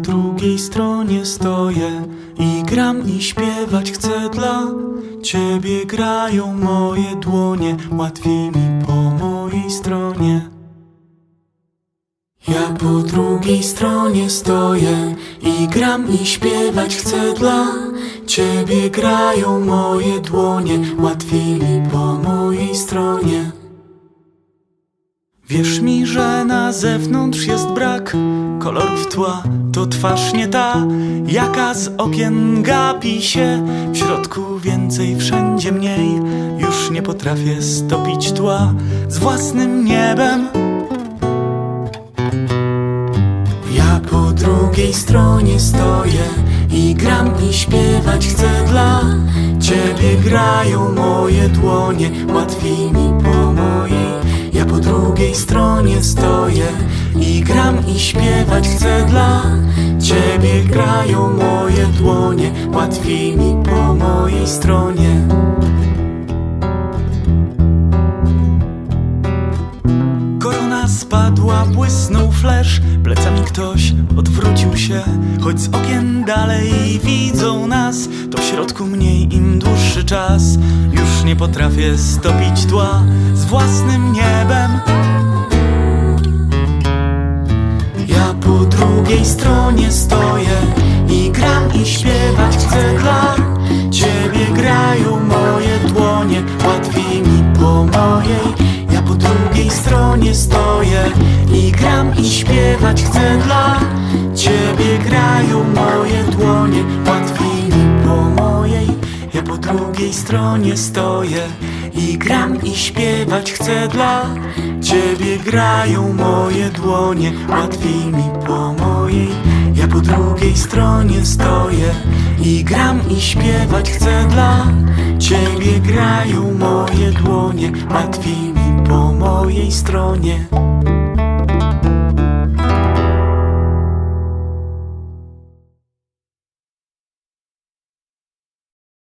drugiej stronie stoję i gram i śpiewać chcę dla ciebie. Grają moje dłonie, łatwiej mi po mojej stronie. Ja po drugiej stronie stoję i gram i śpiewać chcę dla ciebie. Grają moje dłonie, łatwiej mi po mojej stronie. Wierz mi, że na zewnątrz jest brak kolorów tła, to twarz nie ta, jaka z okien gapi się. W środku więcej, wszędzie mniej, już nie potrafię stopić tła z własnym niebem. Ja po drugiej stronie stoję i gram i śpiewać chcę dla ciebie. Grają moje dłonie, łatwiej mi po mojej. Ja po drugiej stronie stoję i gram i śpiewać chcę dla ciebie. Grają moje dłonie, łatwiej mi po mojej stronie. Korona spadła, błysnął flesz Plecami ktoś odwrócił się Choć z okien dalej widzą nas To w środku mniej im dłuższy czas Już nie potrafię stopić tła Z własnym niebem po drugiej stronie stoję I gram i śpiewać chcę dla Ciebie. Grają moje dłonie Łatwiej mi po mojej. Ja po drugiej stronie stoję I gram i śpiewać chcę dla Ciebie. Grają moje dłonie Łatwiej mi po mojej. Ja po drugiej stronie stoję I gram i śpiewać chcę dla Ciebie. Grają moje dłonie Łatwiej mi po mojej. Ja po drugiej stronie stoję I gram i śpiewać chcę dla Ciebie. Grają moje dłonie Łatwiej mi po mojej stronie